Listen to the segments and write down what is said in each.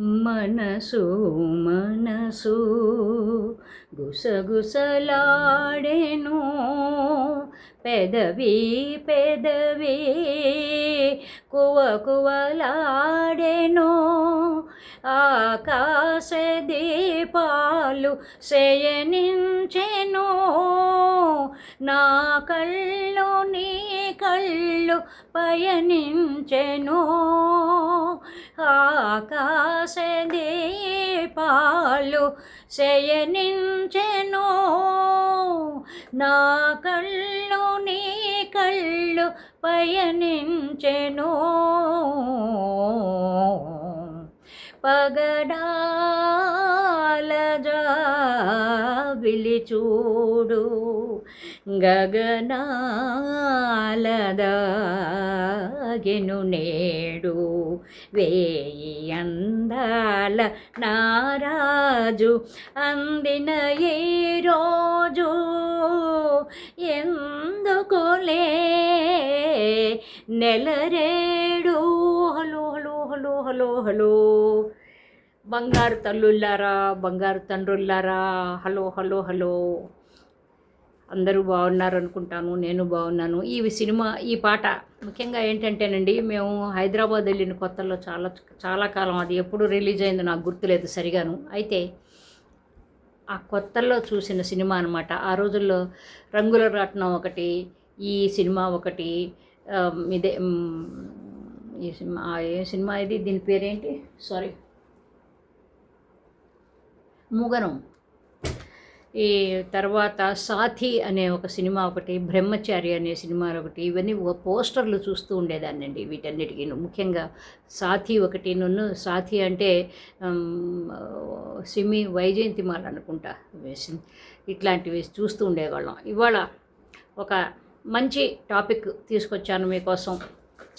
మనసు మనసు. గుసగుసలాడెను పెదవి పెదవి. కువ కువలాడెను ఆకాశ దీపాలు శయనించెను. నా కళ్ళు నీ కళ్ళు పయనించెను. ఆ దీపాలు శయనించెను. నా కళ్ళు నీ కళ్ళు పయనించెను. పగడాల జాబిలి చూడు గగనాలదాగెను నేడు. వేయి అందాల నారాజు అందిన ఈ రోజు ఎందుకులే నెలరేడు hello hello hello hello hello. బంగారు తల్లుల్లారా బంగారు తండ్రుల్లారా హలో హలో హలో. అందరూ బాగున్నారు అనుకుంటాను నేను బాగున్నాను. ఈ సినిమా ఈ పాట ముఖ్యంగా ఏంటంటేనండి మేము హైదరాబాద్ వెళ్ళిన కొత్తలో చాలా చాలా కాలం అది ఎప్పుడు రిలీజ్ అయిందో నాకు గుర్తులేదు సరిగాను. అయితే ఆ కొత్తల్లో చూసిన సినిమా అనమాట ఆ రోజుల్లో రంగుల రాట్నం ఒకటి ఈ సినిమా ఒకటి ఇదే ఈ సినిమా ఏ సినిమా ఇది? దీని పేరేంటి? సారీ. మూగనం. ఈ తర్వాత సాథి అనే ఒక సినిమా ఒకటి బ్రహ్మచారి అనే సినిమా ఒకటి ఇవన్నీ ఓ పోస్టర్లు చూస్తూ ఉండేదాన్నండి వీటన్నిటికీ. ముఖ్యంగా సాథి ఒకటి నన్ను సాథి అంటే సిమి వైజయంతిమాల అనుకుంటా ఇట్లాంటివి చూస్తూ ఉండేవాళ్ళం. ఇవాళ ఒక మంచి టాపిక్ తీసుకొచ్చాను మీకోసం.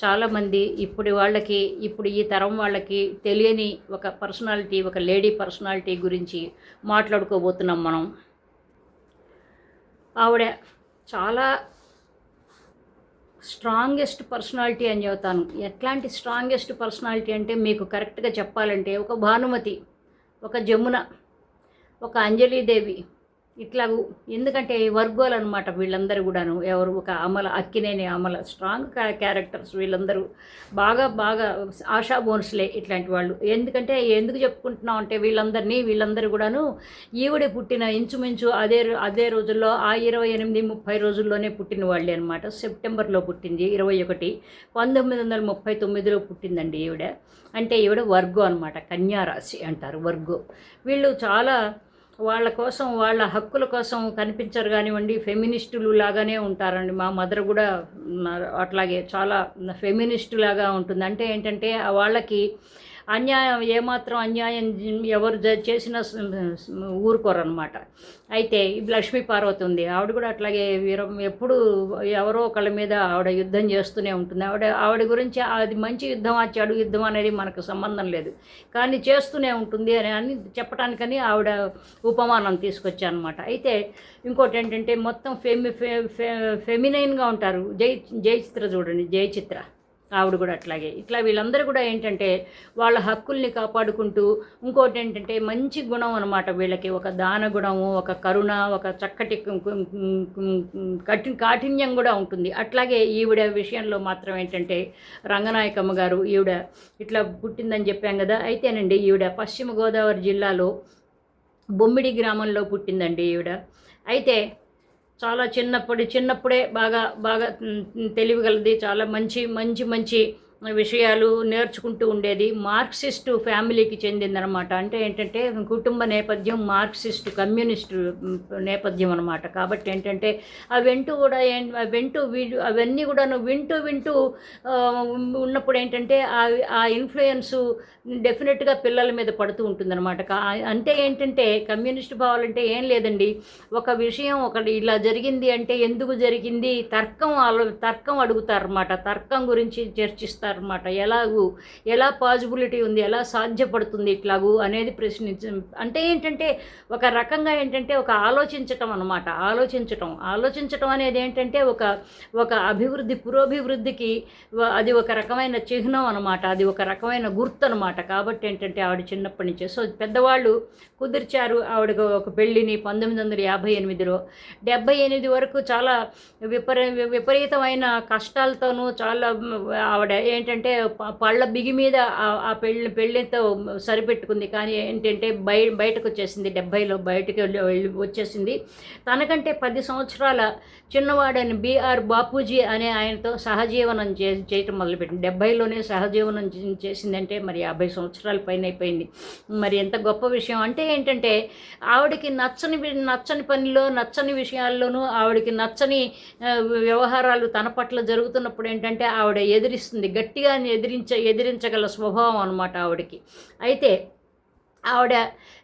చాలామంది ఇప్పుడు వాళ్ళకి ఇప్పుడు ఈ తరం వాళ్ళకి తెలియని ఒక పర్సనాలిటీ ఒక లేడీ పర్సనాలిటీ గురించి మాట్లాడుకోబోతున్నాం మనం. ఆవిడ చాలా స్ట్రాంగెస్ట్ పర్సనాలిటీ అని చెబుతాను. ఎట్లాంటి స్ట్రాంగెస్ట్ పర్సనాలిటీ అంటే మీకు కరెక్ట్గా చెప్పాలంటే ఒక భానుమతి ఒక జమున ఒక అంజలీదేవి ఇట్లా ఎందుకంటే వర్గోలు అనమాట వీళ్ళందరూ కూడాను. ఎవరు ఒక అమల అక్కినేని అమల స్ట్రాంగ్ క్యారెక్టర్స్ వీళ్ళందరూ. బాగా బాగా ఆశా బోన్స్లే ఇట్లాంటి వాళ్ళు. ఎందుకంటే ఎందుకు చెప్పుకుంటున్నాం అంటే వీళ్ళందరినీ వీళ్ళందరూ కూడాను ఈవిడే పుట్టిన ఇంచుమించు అదే అదే రోజుల్లో ఆ ఇరవై ఎనిమిది ముప్పై రోజుల్లోనే పుట్టిన వాళ్ళే అనమాట సెప్టెంబర్లో పుట్టింది ఇరవై ఒకటి. పంతొమ్మిది వందల ముప్పై తొమ్మిదిలో పుట్టిందండి ఈవిడ. అంటే ఈవిడ వర్గో అనమాట కన్యారాశి అంటారు వర్గో. వీళ్ళు చాలా వాళ్ళ కోసం వాళ్ళ హక్కుల కోసం కనిపించరు కానివ్వండి ఫెమినిస్టులు లాగానే ఉంటారండి. మా మదర్ కూడా అట్లాగే చాలా ఫెమినిస్టు లాగా ఉంటుంది. అంటే ఏంటంటే వాళ్ళకి అన్యాయం ఏమాత్రం అన్యాయం ఎవరు జ- చేసినా ఊరుకోరనమాట అయితే లక్ష్మీ పార్వతి ఉంది. ఆవిడ కూడా అట్లాగే వీరం ఎప్పుడు ఎవరో ఒకళ్ళ మీద ఆవిడ యుద్ధం చేస్తూనే ఉంటుంది. ఆవిడ ఆవిడ గురించి అది మంచి యుద్ధం చెడు యుద్ధం అనేది మనకు సంబంధం లేదు. కానీ చేస్తూనే ఉంటుంది అని అని చెప్పడానికని ఆవిడ ఉపమానం తీసుకొచ్చానమాట. అయితే ఇంకోటి ఏంటంటే మొత్తం ఫెమి ఫె ఫె- ఫెమినైన్గా ఉంటారు. జై జయచిత్ర చూడండి. జయచిత్ర ఆవిడ కూడా అట్లాగే. ఇట్లా వీళ్ళందరూ కూడా ఏంటంటే వాళ్ళ హక్కుల్ని కాపాడుకుంటూ ఇంకోటి ఏంటంటే మంచి గుణం అనమాట వీళ్ళకి. ఒక దాన గుణము ఒక కరుణ ఒక చక్కటి కఠిన కఠి కాఠిన్యం కూడా ఉంటుంది. అట్లాగే ఈవిడ విషయంలో మాత్రం ఏంటంటే రంగనాయకమ్మ గారు ఈవిడ ఇట్లా పుట్టిందని చెప్పాం కదా. అయితేనండి ఈవిడ పశ్చిమ గోదావరి జిల్లాలో బొమ్మిడి గ్రామంలో పుట్టిందండి ఈవిడ. అయితే చాలా చిన్నప్పటి చిన్నప్పుడే బాగా బాగా తెలివిగలది చాలా మంచి మంచి మంచి విషయాలు నేర్చుకుంటూ ఉండేది. మార్క్సిస్టు ఫ్యామిలీకి చెందిందనమాట. అంటే ఏంటంటే కుటుంబ నేపథ్యం మార్క్సిస్టు కమ్యూనిస్టు నేపథ్యం అనమాట. కాబట్టి ఏంటంటే ఆ వెంటూ కూడా ఏ వెంటూ అవన్నీ కూడా వింటూ వింటూ ఉన్నప్పుడు ఏంటంటే ఆ ఆ ఇన్ఫ్లుయెన్సు డెఫినెట్గా పిల్లల మీద పడుతూ ఉంటుందన్నమాట అంటే ఏంటంటే కమ్యూనిస్ట్ భావాలంటే ఏం లేదండి. ఒక విషయం ఒకటి ఇలా జరిగింది అంటే ఎందుకు జరిగింది? తర్కం తర్కం అడుగుతారన్నమాట తర్కం గురించి చర్చిస్తారు. చేస్తారనమాట ఎలాగూ ఎలా పాజిబిలిటీ ఉంది ఎలా సాధ్యపడుతుంది ఇట్లాగూ అనేది ప్రశ్నించ అంటే ఏంటంటే ఒక రకంగా ఏంటంటే ఒక ఆలోచించటం అనమాట ఆలోచించటం. ఆలోచించటం అనేది ఏంటంటే ఒక ఒక అభివృద్ధి పురోభివృద్ధికి అది ఒక రకమైన చిహ్నం అనమాట అది ఒక రకమైన గుర్తు అనమాట కాబట్టి ఏంటంటే ఆవిడ చిన్నప్పటి నుంచే. సో పెద్దవాళ్ళు కుదిర్చారు ఆవిడకు ఒక పెళ్ళిని పంతొమ్మిది వందల యాభై ఎనిమిదిలో. డెబ్బై ఎనిమిది వరకు చాలా విపరీ విపరీతమైన కష్టాలతోనూ చాలా ఆవిడ ఏంటంటే పళ్ళ బిగి మీద ఆ- పెళ్ళి పెళ్ళితో సరిపెట్టుకుంది. కానీ ఏంటంటే బయ బయటకు వచ్చేసింది డెబ్బైలో బయటకు వెళ్ళి వెళ్ళి వచ్చేసింది. తనకంటే పది సంవత్సరాల చిన్నవాడని బీఆర్ బాపూజీ అనే ఆయనతో సహజీవనం చే చేయటం మొదలుపెట్టింది. డెబ్బైలోనే సహజీవనం చేసిందంటే మరి యాభై సంవత్సరాల పైన అయిపోయింది మరి ఎంత గొప్ప విషయం అంటే ఏంటంటే ఆవిడకి నచ్చని నచ్చని పనిలో నచ్చని విషయాల్లోనూ ఆవిడకి నచ్చని వ్యవహారాలు తన పట్ల జరుగుతున్నప్పుడు ఏంటంటే ఆవిడ ఎదిరిస్తుంది గట్టిగా ఎదిరించ ఎదిరించగల స్వభావం అనమాట ఆవిడకి. అయితే ఆవిడ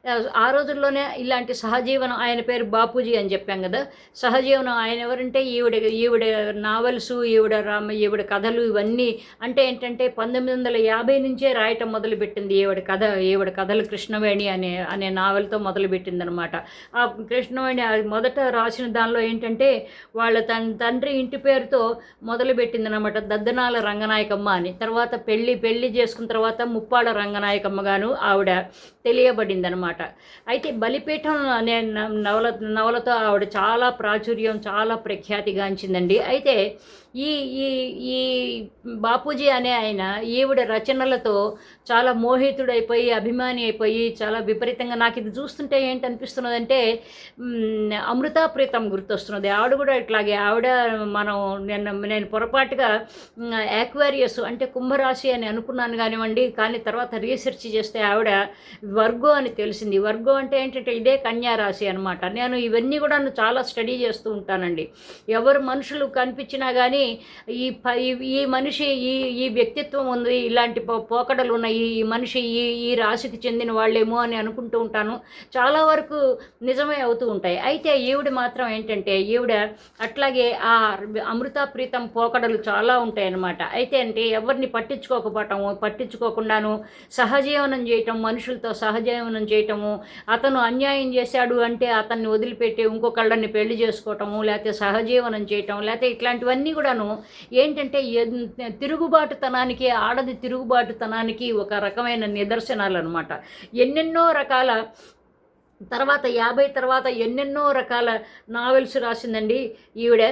ఆ, రోజుల్లోనే ఇలాంటి సహజీవనం ఆయన పేరు బాపూజీ అని చెప్పాం కదా. సహజీవనం ఆయన ఎవరంటే ఈవిడ ఈవిడ నావెల్స్ ఈవిడ రామ ఈవిడ కథలు ఇవన్నీ అంటే ఏంటంటే పంతొమ్మిది వందల యాభై నుంచే రాయటం మొదలుపెట్టింది ఈవిడ కథ ఈవిడ కథలు కృష్ణవేణి అనే అనే నావెల్తో మొదలుపెట్టింది అనమాట ఆ కృష్ణవేణి మొదట రాసిన దానిలో ఏంటంటే వాళ్ళ తన తండ్రి ఇంటి పేరుతో మొదలుపెట్టింది అనమాట దద్దనాల రంగనాయకమ్మ అని. తర్వాత పెళ్ళి పెళ్ళి చేసుకున్న తర్వాత ముప్పాళ్ళ రంగనాయకమ్మ గాను ఆవిడ తెలియబడింది అనమాట అయితే బలిపీఠం అనే నవల నవలతో ఆవిడ చాలా ప్రాచుర్యం చాలా ప్రఖ్యాతిగాంచిందండి. అయితే ఈ ఈ ఈ బాపూజీ అనే ఆయన ఈవిడ రచనలతో చాలా మోహితుడైపోయి అభిమాని అయిపోయి చాలా విపరీతంగా నాకు ఇది చూస్తుంటే ఏంటి అనిపిస్తున్నదంటే మ్, అమృతా ప్రీతం గుర్తొస్తున్నది. ఆవిడ కూడా ఇట్లాగే ఆవిడ మనం నేను నేను పొరపాటుగా యాక్వారియస్ అంటే కుంభరాశి అని అనుకున్నాను కానివ్వండి కానీ తర్వాత రీసెర్చ్ చేస్తే ఆవిడ వర్గో అని తెలిసింది వర్గం అంటే ఏంటంటే ఇదే కన్యా రాశి అనమాట నేను ఇవన్నీ కూడా చాలా స్టడీ చేస్తూ ఉంటానండి. ఎవరు మనుషులు కనిపించినా కానీ ఈ ఈ- మనిషి ఈ ఈ వ్యక్తిత్వం ఉంది ఇలాంటి పో- పోకడలు ఉన్నాయి ఈ మనిషి ఈ ఈ రాశికి చెందిన వాళ్ళేమో అని అనుకుంటూ ఉంటాను. చాలా వరకు నిజమే అవుతూ ఉంటాయి. అయితే ఈవిడ మాత్రం ఏంటంటే ఈవిడ అట్లాగే ఆ అమృత ప్రీతం పోకడలు చాలా ఉంటాయి అన్నమాట. అయితే అంటే ఎవరిని పట్టించుకోకపోవటము పట్టించుకోకుండాను సహజీవనం చేయటం మనుషులతో సహజీవనం చేయటం చేయటము అతను అన్యాయం చేశాడు అంటే అతన్ని వదిలిపెట్టి ఇంకొకళ్ళని పెళ్ళి చేసుకోవటము లేకపోతే సహజీవనం చేయటం లేకపోతే ఇట్లాంటివన్నీ కూడాను ఏంటంటే తిరుగుబాటుతనానికి ఆడది తిరుగుబాటుతనానికి ఒక రకమైన నిదర్శనాలు అనమాట ఎన్నెన్నో రకాల తర్వాత యాభై తర్వాత ఎన్నెన్నో రకాల నావెల్స్ రాసిందండి. ఈవిడ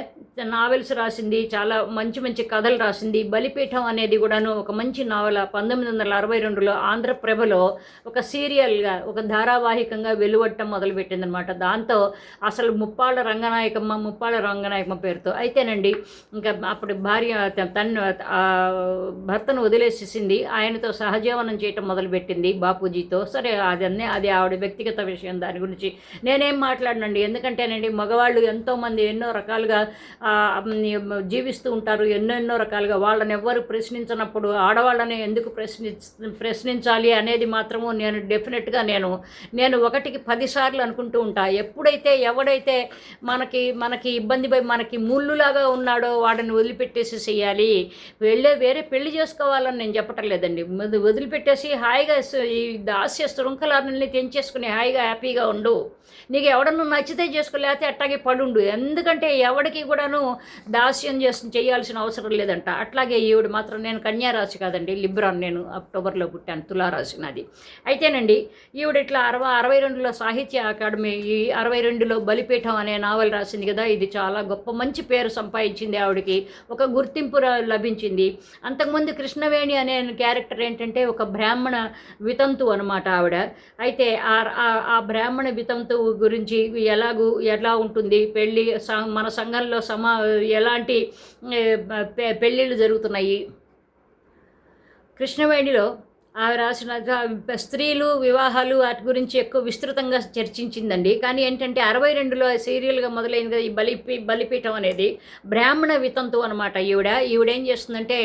నావెల్స్ రాసింది చాలా మంచి మంచి కథలు రాసింది. బలిపీఠం అనేది కూడాను ఒక మంచి నావల. పంతొమ్మిది వందల అరవై రెండులో ఆంధ్రప్రభలో ఒక సీరియల్గా ఒక ధారావాహికంగా వెలువడటం మొదలుపెట్టిందనమాట దాంతో అసలు ముప్పాళ్ళ రంగనాయకమ్మ ముప్పాళ్ళ రంగనాయకమ్మ పేరుతో. అయితేనండి ఇంకా అప్పుడు భార్య తను భర్తను వదిలేసేసింది. ఆయనతో సహజీవనం చేయటం మొదలుపెట్టింది బాపూజీతో. సరే అదన్నీ అది ఆవిడ వ్యక్తిగత విషయం దాని గురించి. నేనేం మాట్లాడనండి. ఎందుకంటేనండి మగవాళ్ళు ఎంతోమంది ఎన్నో రకాలుగా జీవిస్తూ ఉంటారు. ఎన్నో ఎన్నో రకాలుగా. వాళ్ళని ఎవ్వరు ప్రశ్నించినప్పుడు ఆడవాళ్ళని ఎందుకు ప్రశ్ని ప్రశ్నించాలి అనేది మాత్రము నేను డెఫినెట్గా నేను నేను ఒకటికి పదిసార్లు అనుకుంటూ ఉంటా. ఎప్పుడైతే ఎవడైతే మనకి మనకి ఇబ్బంది పై మనకి ముళ్ళులాగా ఉన్నాడో వాడిని వదిలిపెట్టేసి చేయాలి వెళ్ళే వేరే పెళ్ళి చేసుకోవాలని నేను చెప్పటం లేదండి. వదిలిపెట్టేసి హాయిగా ఈ దాస్య శృంఖలాన్ని తెంచేసుకుని హాయిగా హ్యాపీ హ్యాపీగా ఉండు. నీకు ఎవడన్నా నచ్చితే చేసుకో లేకపోతే పడుండు. ఎందుకంటే ఎవడికి కూడాను దాస్యం చేసి చేయాల్సిన అవసరం లేదంట. అట్లాగే ఈవిడు మాత్రం నేను కన్యారాశి కాదండి లిబ్రాన్ నేను అక్టోబర్లో పుట్టాను తులారాశి నాది. అయితేనండి ఈవిడ ఇట్లా అరవై అరవై రెండులో సాహిత్య అకాడమీ ఈ అరవై రెండులో బలిపీఠం అనే నావల్ రాసింది కదా ఇది చాలా గొప్ప మంచి పేరు సంపాదించింది ఆవిడకి. ఒక గుర్తింపు లభించింది. అంతకుముందు కృష్ణవేణి అనే క్యారెక్టర్ ఏంటంటే ఒక బ్రాహ్మణ వితంతు అనమాట ఆవిడ. అయితే ఆ ఆ బ్రాహ్మణ వితంతు గురించి ఎలాగూ ఎలా ఉంటుంది? పెళ్ళి మన సంఘంలో సమా ఎలాంటి పె- పెళ్ళిళ్ళు జరుగుతున్నాయి? కృష్ణవేణిలో ఆమె రాసిన స్త్రీలు వివాహాలు వాటి గురించి ఎక్కువ విస్తృతంగా చర్చించిందండి. కానీ ఏంటంటే అరవై రెండులో సీరియల్గా మొదలైంది కదా ఈ బలిపీ బలిపీఠం అనేది బ్రాహ్మణ వితంతు అనమాట ఈవిడ. ఈవిడ ఏం చేస్తుందంటే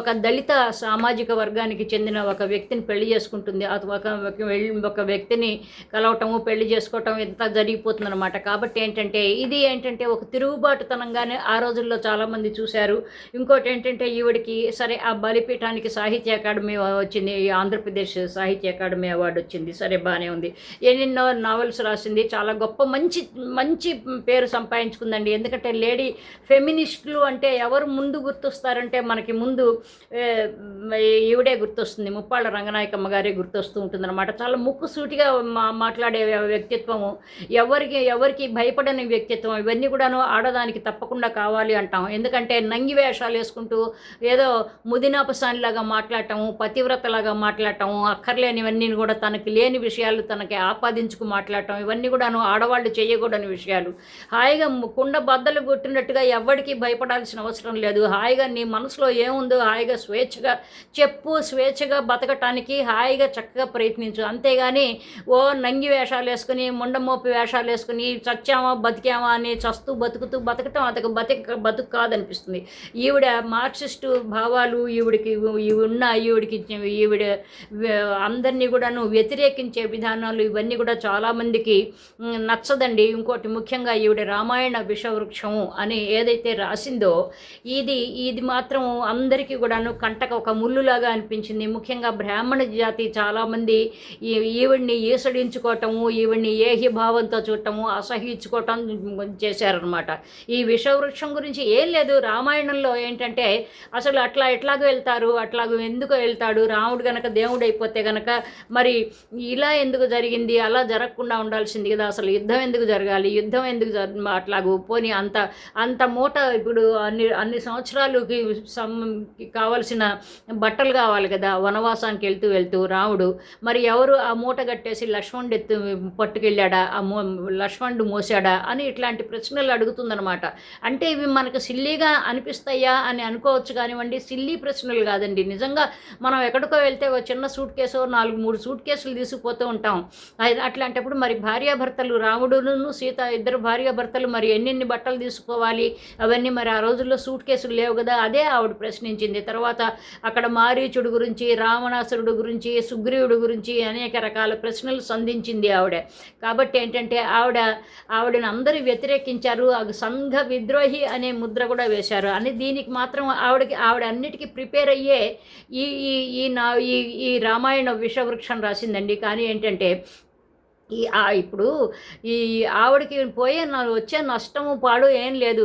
ఒక దళిత సామాజిక వర్గానికి చెందిన ఒక వ్యక్తిని పెళ్ళి చేసుకుంటుంది. ఒక ఒక ఒక వ్యక్తిని కలవటము పెళ్ళి చేసుకోవటం ఇంత జరిగిపోతుంది అనమాట కాబట్టి ఏంటంటే ఇది ఏంటంటే ఒక తిరుగుబాటుతనంగానే ఆ రోజుల్లో చాలామంది చూశారు. ఇంకోటి ఏంటంటే ఈవిడికి సరే ఆ బలిపీఠానికి సాహిత్య అకాడమీ వచ్చింది. ఆంధ్రప్రదేశ్ సాహిత్య అకాడమీ అవార్డు వచ్చింది. సరే బాగానే ఉంది. ఎన్నెన్నో నావెల్స్ రాసింది. చాలా గొప్ప మంచి మంచి పేరు సంపాదించుకుందండి. ఎందుకంటే లేడీ ఫెమినిస్టులు అంటే ఎవరు ముందు గుర్తొస్తారంటే మనకి ముందు ఈవిడే గుర్తొస్తుంది. ముప్పాళ్ళ రంగనాయకమ్మ గారే గుర్తొస్తూ ఉంటుందన్నమాట. చాలా ముక్కుసూటిగా మా మాట్లాడే వ్యక్తిత్వము. ఎవరికి ఎవరికి భయపడని వ్యక్తిత్వం. ఇవన్నీ కూడాను ఆడదానికి తప్పకుండా కావాలి అంటాం. ఎందుకంటే నంగి వేషాలు వేసుకుంటూ ఏదో ముదినాపసానిలాగా మాట్లాడటము పతివ్రతలాగా మాట్లాడటం అక్కర్లేనివన్నీ కూడా తనకి లేని విషయాలు తనకి ఆపాదించుకు మాట్లాడటం ఇవన్నీ కూడాను ఆడవాళ్ళు చేయకూడని విషయాలు. హాయిగా కుండ బద్దలు కొట్టినట్టుగా ఎవరికి భయపడాల్సిన అవసరం లేదు. హాయిగా నీ మనసులో ఏముందో హాయిగా స్వేచ్ఛగా చెప్పు స్వేచ్ఛగా బతకటానికి హాయిగా చక్కగా ప్రయత్నించు. అంతేగాని ఓ నంగి వేషాలు వేసుకుని ముండమోపి వేషాలు వేసుకుని చచ్చామా బతికామా అని చస్తూ బతుకుతూ బతకటం అతకు బతిక బతుకు కాదనిపిస్తుంది. ఈవిడ మార్క్సిస్టు భావాలు ఈవిడికి ఇవి ఉన్న ఈవిడికి ఈవిడ అందరినీ కూడాను వ్యతిరేకించే విధానాలు ఇవన్నీ కూడా చాలామందికి నచ్చదండి. ఇంకోటి ముఖ్యంగా ఈవిడ రామాయణ విషవృక్షము అని ఏదైతే రాసిందో ఇది ఇది మాత్రం అందరికీ కూడాను కంటక ఒక ముళ్ళులాగా అనిపించింది. ముఖ్యంగా బ్రాహ్మణ జాతి చాలామంది ఈ ఈవిడ్ని ఈసడించుకోవటము ఈవిడ్ని ఏహి భావంతో చూడటము అసహించుకోవటం చేశారనమాట ఈ విషవృక్షం గురించి ఏం లేదు. రామాయణంలో ఏంటంటే అసలు అట్లా ఎట్లాగో వెళ్తారు అట్లాగో ఎందుకు వెళ్తాడు రాముడు గనక దేవుడు అయిపోతే కనుక మరి ఇలా ఎందుకు జరిగింది? అలా జరగకుండా ఉండాల్సింది కదా. అసలు యుద్ధం ఎందుకు జరగాలి? యుద్ధం ఎందుకు జర అట్లాగూ పోనీ అంత అంత మూట ఇప్పుడు అన్ని అన్ని సంవత్సరాలకి సం కావలసిన బట్టలు కావాలి కదా. వనవాసానికి వెళ్తూ వెళ్తూ రాముడు మరి ఎవరు ఆ మూట కట్టేసి లక్ష్మణుడు ఎత్తు పట్టుకెళ్ళాడా? ఆ మో లక్ష్మణుడు మోసాడా? అని ఇట్లాంటి ప్రశ్నలు అడుగుతుందనమాట అంటే ఇవి మనకు సిల్లీగా అనిపిస్తాయా అని అనుకోవచ్చు కానివ్వండి. సిల్లీ ప్రశ్నలు కాదండి. నిజంగా మనం ఎక్కడికో వెళ్తే ఒక చిన్న సూట్ కేసు నాలుగు మూడు సూట్ కేసులు తీసుకుపోతూ ఉంటాం. అది అట్లాంటప్పుడు మరి భార్యాభర్తలు రాముడును సీత ఇద్దరు భార్యాభర్తలు మరి ఎన్నెన్ని బట్టలు తీసుకోవాలి అవన్నీ మరి ఆ రోజుల్లో సూట్ కేసులు లేవు కదా? అదే ఆవిడ ప్రశ్నించింది. తర్వాత అక్కడ మారీచుడు గురించి రావణాసురుడు గురించి సుగ్రీవుడు గురించి అనేక రకాల ప్రశ్నలు సంధించింది ఆవిడ. కాబట్టి ఏంటంటే ఆవిడ ఆవిడని అందరూ వ్యతిరేకించారు. ఆ సంఘ విద్రోహి అనే ముద్ర కూడా వేశారు. అని దీనికి మాత్రం ఆవిడకి ఆవిడ అన్నిటికీ ప్రిపేర్ అయ్యే ఈ ఈ ఈ నా ఈ ఈ రామాయణ విషవృక్షం రాసిందండి. కానీ ఏంటంటే ఈ ఇప్పుడు ఈ ఆవిడకి పోయే నా వచ్చే నష్టము పాడు ఏం లేదు.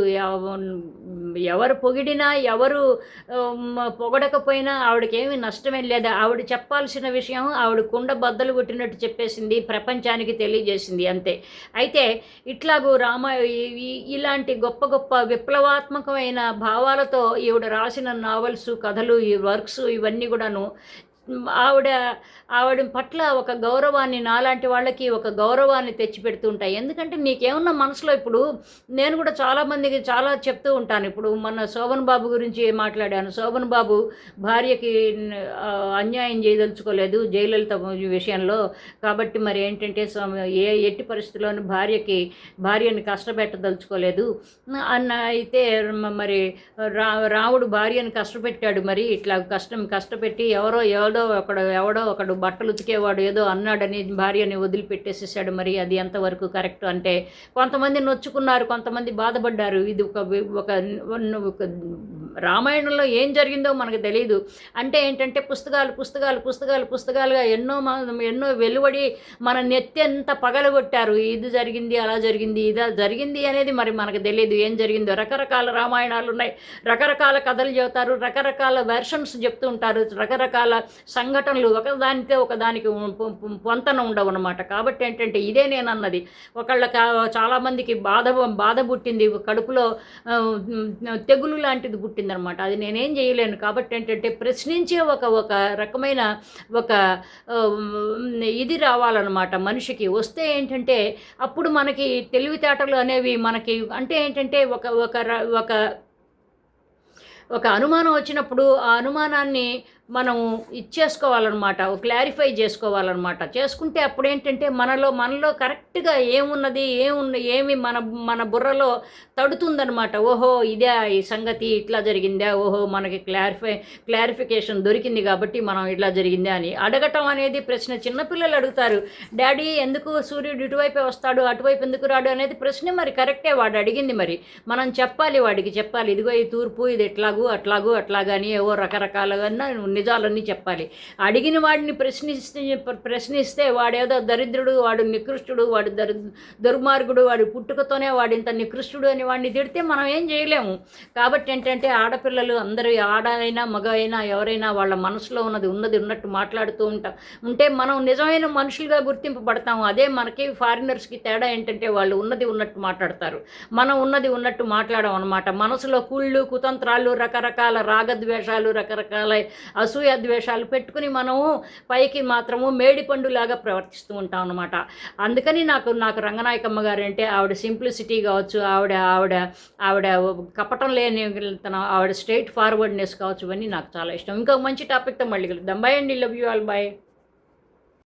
ఎవరు పొగిడినా ఎవరు పొగడకపోయినా ఆవిడకేమి నష్టమేం లేదు. ఆవిడ చెప్పాల్సిన విషయం ఆవిడ కుండ బద్దలు కొట్టినట్టు చెప్పేసింది ప్రపంచానికి తెలియజేసింది అంతే. అయితే ఇట్లాగూ రామ ఇలాంటి గొప్ప గొప్ప విప్లవాత్మకమైన భావాలతో ఈవిడ రాసిన నావల్స్ కథలు ఈ వర్క్స్ ఇవన్నీ కూడాను ఆవిడ ఆవిడ పట్ల ఒక గౌరవాన్ని నాలాంటి వాళ్ళకి ఒక గౌరవాన్ని తెచ్చిపెడుతూ ఉంటాయి ఎందుకంటే నీకేమన్నా మనసులో ఇప్పుడు నేను కూడా చాలామందికి చాలా చెప్తూ ఉంటాను. ఇప్పుడు మొన్న శోభన్ బాబు గురించి మాట్లాడాను. శోభన్ బాబు భార్యకి అన్యాయం చేయదలుచుకోలేదు జయలలిత విషయంలో. కాబట్టి మరి ఏంటంటే స్వామి ఏ ఎట్టి పరిస్థితుల్లోనూ భార్యకి భార్యని కష్టపెట్టదలుచుకోలేదు. అన్న అయితే మరి రా రాముడు భార్యను కష్టపెట్టాడు మరి. ఇట్లా కష్టం కష్టపెట్టి ఎవరో ఎవడో ఒకడు ఎవడో ఒకడు బట్టలు ఉతికేవాడు ఏదో అన్నాడని భార్యని వదిలిపెట్టేసేసాడు మరి అది ఎంతవరకు కరెక్ట్ అంటే కొంతమంది నొచ్చుకున్నారు కొంతమంది బాధపడ్డారు. ఇది ఒక ఒక ఒక రామాయణంలో ఏం జరిగిందో మనకు తెలియదు అంటే ఏంటంటే పుస్తకాలు పుస్తకాలు పుస్తకాలు పుస్తకాలుగా ఎన్నో మ- ఎన్నో వెలువడి మన నెత్తి పగలగొట్టారు. ఇది జరిగింది అలా జరిగింది ఇది జరిగింది అనేది మరి మనకు తెలియదు ఏం జరిగిందో? రకరకాల రామాయణాలు ఉన్నాయి. రకరకాల కథలు చెబుతారు రకరకాల వెర్షన్స్ చెప్తూ ఉంటారు. రకరకాల సంఘటనలు ఒకదానితో ఒకదానికి పొంతన ఉండవు అనమాట కాబట్టి ఏంటంటే ఇదే నేను అన్నది. ఒకళ్ళ చాలామందికి బాధ బాధ పుట్టింది. కడుపులో తెగులు లాంటిది పుట్టింది. అనమాట అది నేనేం చేయలేను. కాబట్టి ఏంటంటే ప్రశ్నించే ఒక ఒక రకమైన ఒక ఇది రావాలన్నమాట మనిషికి. వస్తే ఏంటంటే అప్పుడు మనకి తెలివితేటలు అనేవి మనకి అంటే ఏంటంటే ఒక ఒక ర- ఒక ఒక అనుమానం వచ్చినప్పుడు ఆ అనుమానాన్ని మనం ఇచ్చేసుకోవాలన్నమాట క్లారిఫై చేసుకోవాలన్నమాట. చేసుకుంటే అప్పుడు ఏంటంటే మనలో మనలో కరెక్ట్గా ఏమున్నది ఏమున్న ఏమి మన మన బుర్రలో తడుతుందనమాట ఓహో ఇదే ఈ సంగతి ఇట్లా జరిగిందా? ఓహో మనకి క్లారిఫై క్లారిఫికేషన్ దొరికింది కాబట్టి మనం ఇట్లా జరిగిందా అని అడగటం అనేది ప్రశ్న. చిన్నపిల్లలు అడుగుతారు డాడీ ఎందుకు సూర్యుడు ఇటువైపే వస్తాడు అటువైపు ఎందుకు రాడు? అనేది ప్రశ్న మరి కరెక్టే వాడు అడిగింది మరి. మనం చెప్పాలి వాడికి చెప్పాలి ఇదిగో ఈ తూర్పు ఇది ఎట్లాగూ అట్లాగూ అట్లాగని ఏవో రకరకాలుగా నిజాలన్నీ చెప్పాలి. అడిగిన వాడిని ప్రశ్నిస్తే ప్రశ్నిస్తే వాడేదో దరిద్రుడు వాడు నికృష్టుడు వాడు దరి దుర్మార్గుడు వాడి పుట్టుకతోనే వాడు ఇంత నికృష్టుడు అని వాడిని తిడితే మనం ఏం చేయలేము. కాబట్టి ఏంటంటే ఆడపిల్లలు అందరూ ఆడ అయినా మగ అయినా ఎవరైనా వాళ్ళ మనసులో ఉన్నది ఉన్నది ఉన్నట్టు మాట్లాడుతూ ఉంటాం. ఉంటే మనం నిజమైన మనుషులుగా గుర్తింపబడతాము. అదే మనకి ఫారినర్స్కి తేడా ఏంటంటే వాళ్ళు ఉన్నది ఉన్నట్టు మాట్లాడతారు. మనం ఉన్నది ఉన్నట్టు మాట్లాడడం అనమాట మనసులో కుళ్ళు కుతంత్రాలు రకరకాల రాగద్వేషాలు రకరకాల అసూయ ద్వేషాలు పెట్టుకుని మనము పైకి మాత్రము మేడిపండులాగా ప్రవర్తిస్తూ ఉంటాం అనమాట అందుకని నాకు నాకు రంగనాయకమ్మ గారు అంటే ఆవిడ సింప్లిసిటీ కావచ్చు ఆవిడ ఆవిడ ఆవిడ కపటం లేని తన ఆవిడ స్ట్రైట్ ఫార్వర్డ్నెస్ కావచ్చు ఇవన్నీ నాకు చాలా ఇష్టం. ఇంకొక మంచి టాపిక్తో మళ్ళీ కలుద్దాం. బై అండి. Love you all by